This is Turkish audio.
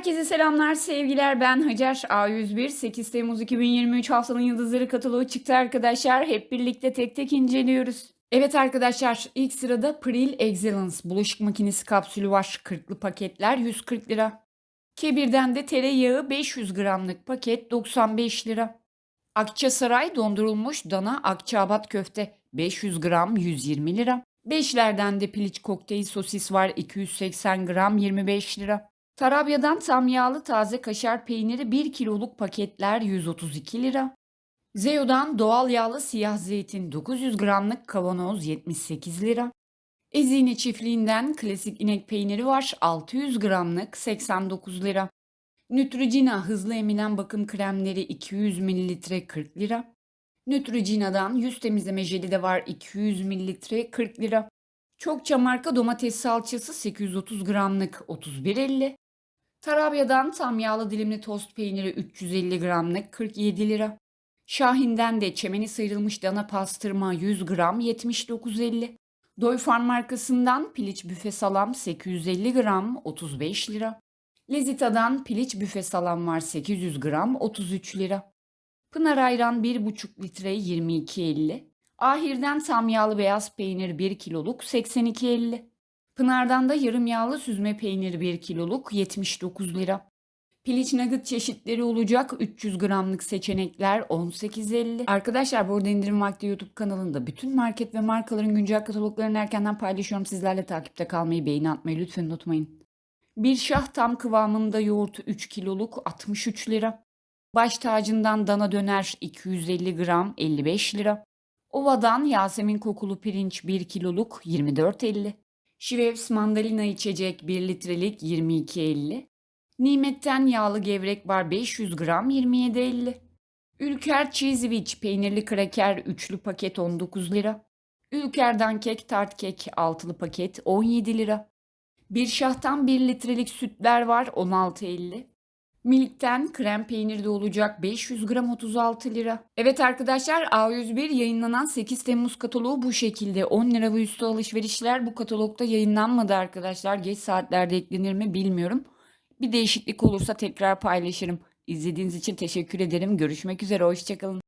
Herkese selamlar, sevgiler. Ben Hacer A101. 8 Temmuz 2023 haftanın yıldızları kataloğu çıktı arkadaşlar. Hep birlikte tek tek inceliyoruz. Evet arkadaşlar, ilk sırada Pril Excellence bulaşık makinesi kapsülü var. 40'lı paketler 140 lira. Kebir'den de tereyağı 500 gramlık paket 95 lira. Akçasaray dondurulmuş dana akçaabat köfte 500 gram 120 lira. Beşlerden de piliç kokteyl sosis var 280 gram 25 lira. Tarabya'dan tam yağlı taze kaşar peyniri 1 kiloluk paketler 132 lira. Zeo'dan doğal yağlı siyah zeytin 900 gramlık kavanoz 78 lira. Ezine çiftliğinden klasik inek peyniri var 600 gramlık 89 lira. Neutrogena hızlı emilen bakım kremleri 200 mililitre 40 lira. Neutrogena'dan yüz temizleme jeli de var 200 mililitre 40 lira. Çokça marka domates salçası 830 gramlık 31.50. Tarabya'dan tam yağlı dilimli tost peyniri 350 gramlık 47 lira. Şahin'den de çemeni sıyrılmış dana pastırma 100 gram 79.50. Doyfarm markasından piliç büfe salam 850 gram 35 lira. Lezita'dan piliç büfe salam var 800 gram 33 lira. Pınar ayran 1,5 litre 22.50. Ahir'den tam yağlı beyaz peynir 1 kiloluk 82.50. Pınar'dan da yarım yağlı süzme peynir 1 kiloluk 79 lira. Piliç nugget çeşitleri olacak 300 gramlık seçenekler 18.50. Arkadaşlar bu arada indirim vakti YouTube kanalında bütün market ve markaların güncel kataloglarını erkenden paylaşıyorum. Sizlerle takipte kalmayı, beğeni atmayı lütfen unutmayın. Bir şah tam kıvamında yoğurt 3 kiloluk 63 lira. Baş tacından dana döner 250 gram 55 lira. Ova'dan Yasemin kokulu pirinç 1 kiloluk 24.50. Şivevs mandalina içecek 1 litrelik 22.50. Nimet'ten yağlı gevrek var 500 gram 27.50. Ülker Cheesewiich peynirli kraker üçlü paket 19 lira. Ülker'den kek tart kek altılı paket 17 lira. Bir şahtan 1 litrelik sütler var 16.50. Milk'ten krem peynir de olacak 500 gram 36 lira. Evet arkadaşlar A101 yayınlanan 8 Temmuz kataloğu bu şekilde. 10 lira ve üstü alışverişler bu katalogda yayınlanmadı arkadaşlar. Geç saatlerde eklenir mi bilmiyorum. Bir değişiklik olursa tekrar paylaşırım. İzlediğiniz için teşekkür ederim. Görüşmek üzere. Hoşçakalın.